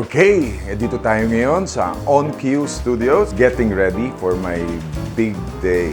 Okay, eh, dito tayo ngayon sa On Cue Studios, getting ready for my big day.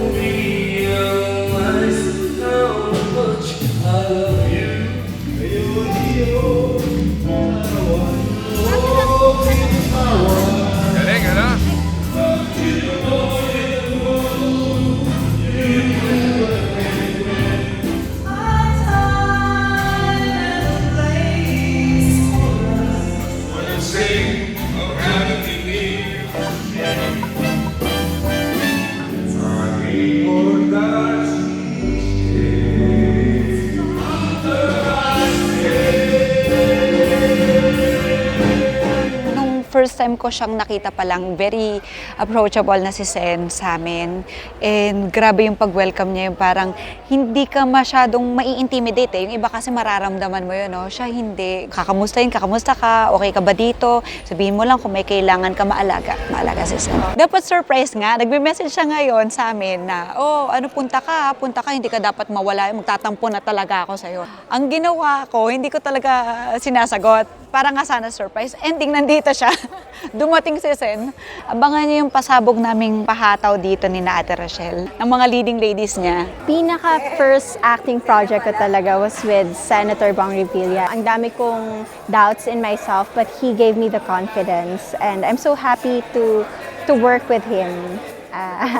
first time ko siyang nakita pa lang, very approachable na si Sen sa amin. And grabe yung pag-welcome niya, yung parang hindi ka masyadong mai-intimidate eh. Yung iba kasi mararamdaman mo yun, no? Siya hindi. Kakamustahin, kakamusta ka, okay ka ba dito? Sabihin mo lang kung may kailangan ka maalaga. Maalaga si Sen. Dapat surprise nga, nagme-message siya ngayon sa amin na, oh, ano, punta ka, punta ka, hindi ka dapat mawala, magtatampo na talaga ako sa'yo. Ang ginawa ko, hindi ko talaga sinasagot. Para nga sana surprise. Ending, nandito siya. Dumating si Sen. Abangan niyo yung pasabog naming pahataw dito ni na Ate Rochelle. Ng mga leading ladies niya. Pinaka first acting project ko talaga was with Senator Bong Revilla. Ang dami kong doubts in myself but he gave me the confidence and I'm so happy to to work with him. Ah,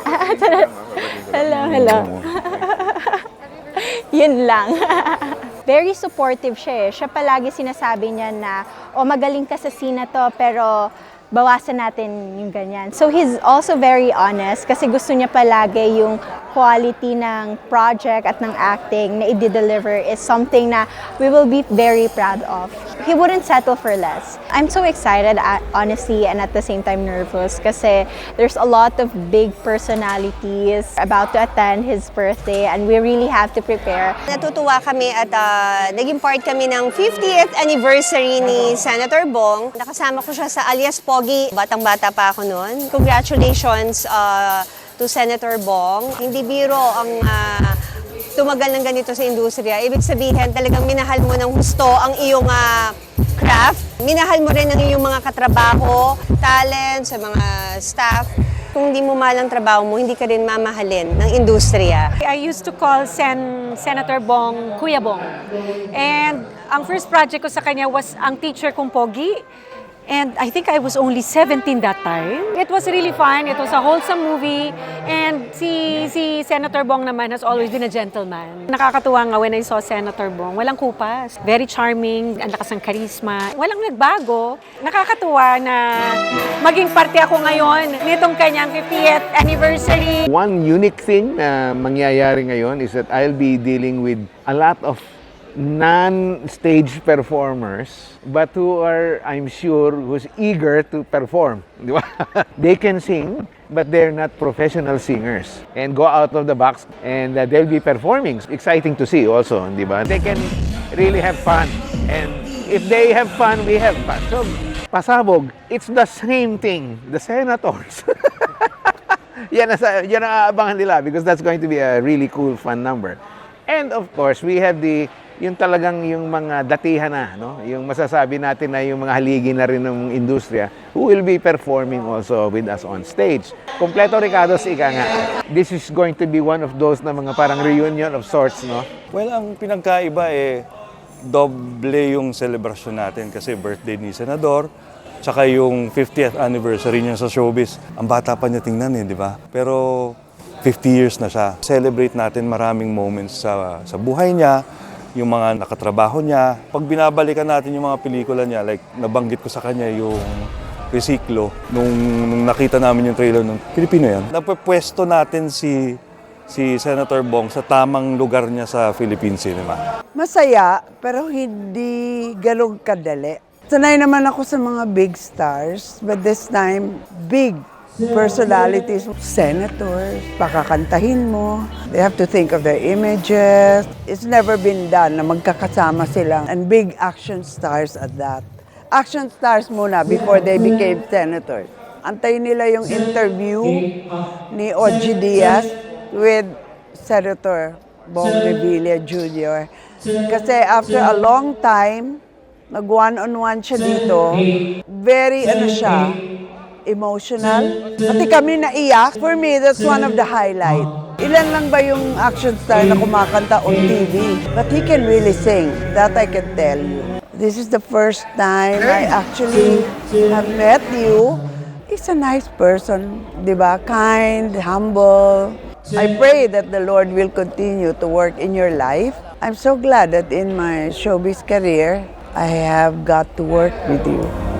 hello, hello. Yun lang. Very supportive siya eh. Siya palagi sinasabi niya na, o magaling ka sa scene na to, pero bawasan natin yung ganyan. So he's also very honest kasi gusto niya palagi yung quality ng project at ng acting na i-deliver is something na we will be very proud of. He wouldn't settle for less. I'm so excited, uh, honestly, and at the same time nervous kasi there's a lot of big personalities about to attend his birthday and we really have to prepare. Natutuwa kami at ah, naging part kami ng 50th anniversary ni Senator Bong. Nakasama ko siya sa alias Pogi. Batang-bata pa ako noon. Congratulations ah, to Senator Bong. Hindi biro ang ah, tumagal ng ganito sa industriya. Ibig sabihin, talagang minahal mo ng husto ang iyong ah, craft. Minahal mo rin ang iyong mga katrabaho, talent, sa mga staff. Kung hindi mo mahal ang trabaho mo, hindi ka rin mamahalin ng industriya. I used to call Sen Senator Bong Kuya Bong. And ang first project ko sa kanya was ang teacher kong Pogi. And I think I was only 17 that time. It was really fun. It was a wholesome movie. And si, si Senator Bong naman has always been a gentleman. Nakakatuwa nga when I saw Senator Bong. Walang kupas. Very charming. Ang lakas ng karisma. Walang nagbago. Nakakatuwa na maging parte ako ngayon nitong kanyang 50th anniversary. One unique thing na mangyayari ngayon is that I'll be dealing with a lot of non-stage performers but who are, I'm sure, who's eager to perform. Di ba? they can sing, but they're not professional singers and go out of the box and uh, they'll be performing. Exciting to see also, di ba? They can really have fun and if they have fun, we have fun. So, pasabog, it's the same thing. The senators. yan, ang, yan ang aabangan nila because that's going to be a really cool, fun number. And of course, we have the yung talagang yung mga datihan na, no? yung masasabi natin na yung mga haligi na rin ng industriya who will be performing also with us on stage. Kompleto Ricardo's ika nga. This is going to be one of those na mga parang reunion of sorts, no? Well, ang pinagkaiba eh, doble yung celebration natin kasi birthday ni Senador, tsaka yung 50th anniversary niya sa showbiz. Ang bata pa niya tingnan eh, di ba? Pero 50 years na siya. Celebrate natin maraming moments sa, sa buhay niya, yung mga nakatrabaho niya. Pag binabalikan natin yung mga pelikula niya, like nabanggit ko sa kanya yung Resiklo, nung, nung nakita namin yung trailer ng Pilipino yan, napapwesto natin si si Senator Bong sa tamang lugar niya sa Philippine cinema. Masaya, pero hindi ganun kadali. Sanay naman ako sa mga big stars, but this time, big personalities, senators, pakakantahin mo. They have to think of their images. It's never been done na magkakasama sila and big action stars at that. Action stars muna before they became senators. Antayin nila yung interview ni Oji Diaz with Senator Bong Revilla Jr. Kasi after a long time, nag one-on-one siya dito, very ano siya, emotional. Pati kami naiyak. For me, that's one of the highlight. Ilan lang ba yung action star na kumakanta on TV? But he can really sing. That I can tell you. This is the first time I actually have met you. He's a nice person, di ba? Kind, humble. I pray that the Lord will continue to work in your life. I'm so glad that in my showbiz career, I have got to work with you.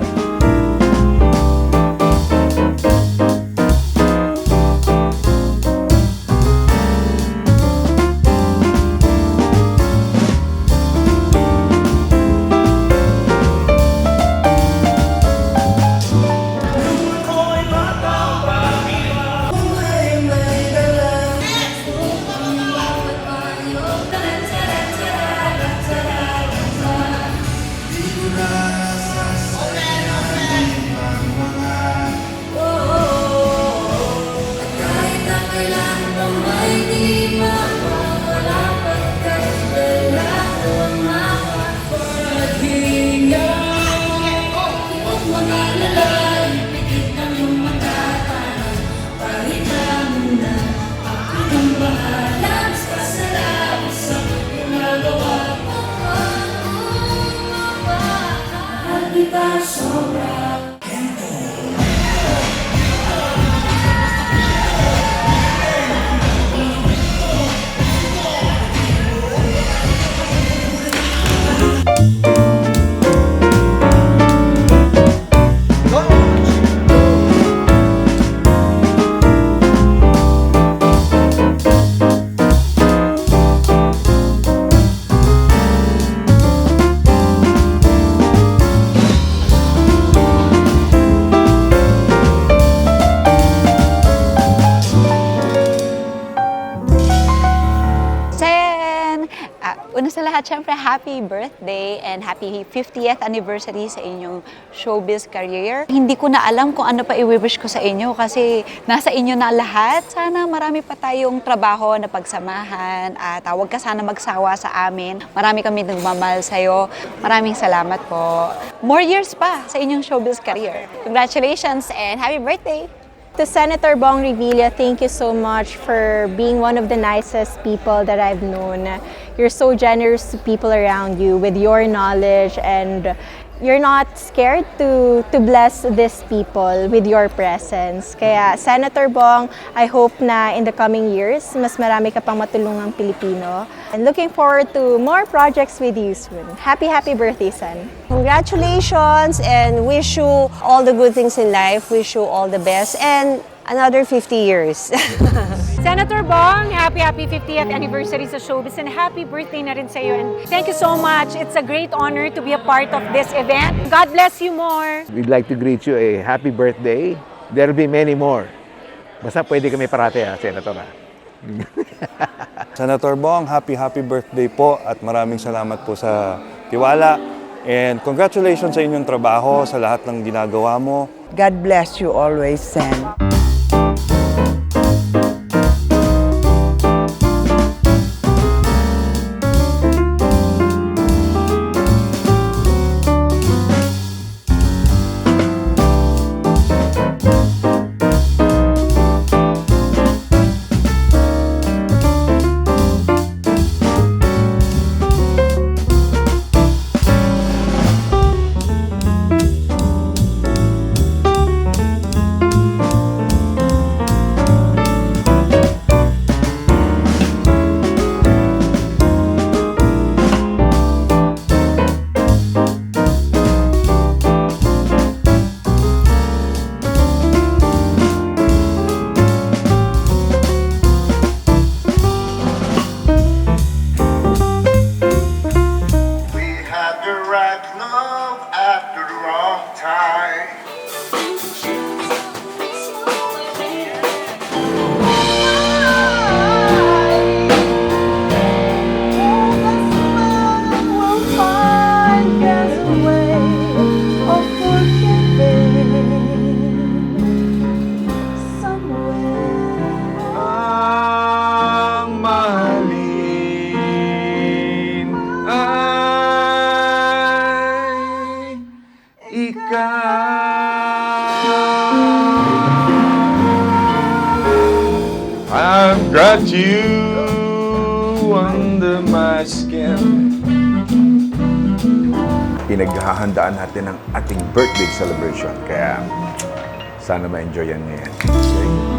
Lahat, syempre, happy birthday and happy 50th anniversary sa inyong showbiz career. Hindi ko na alam kung ano pa i-wish ko sa inyo kasi nasa inyo na lahat. Sana marami pa tayong trabaho na pagsamahan at ah, huwag ka sana magsawa sa amin. Marami kami nagmamahal sa'yo. Maraming salamat po. More years pa sa inyong showbiz career. Congratulations and happy birthday! To Senator Bong Revilla, thank you so much for being one of the nicest people that I've known. You're so generous to people around you with your knowledge and you're not scared to to bless these people with your presence. Kaya Senator Bong, I hope na in the coming years mas marami ka pang matulungang Pilipino. And looking forward to more projects with you soon. Happy happy birthday, Sen. Congratulations and wish you all the good things in life. Wish you all the best and another 50 years. Senator Bong, happy, happy 50th anniversary sa showbiz and happy birthday na rin sa iyo. And thank you so much. It's a great honor to be a part of this event. God bless you more. We'd like to greet you a happy birthday. There'll be many more. Basta pwede kami parate ha, Senator ha. Senator Bong, happy happy birthday po at maraming salamat po sa tiwala. And congratulations sa inyong trabaho, sa lahat ng ginagawa mo. God bless you always, Sen. got you under my skin. Pinaghahandaan natin ang ating birthday celebration. Kaya sana ma-enjoy yan ngayon.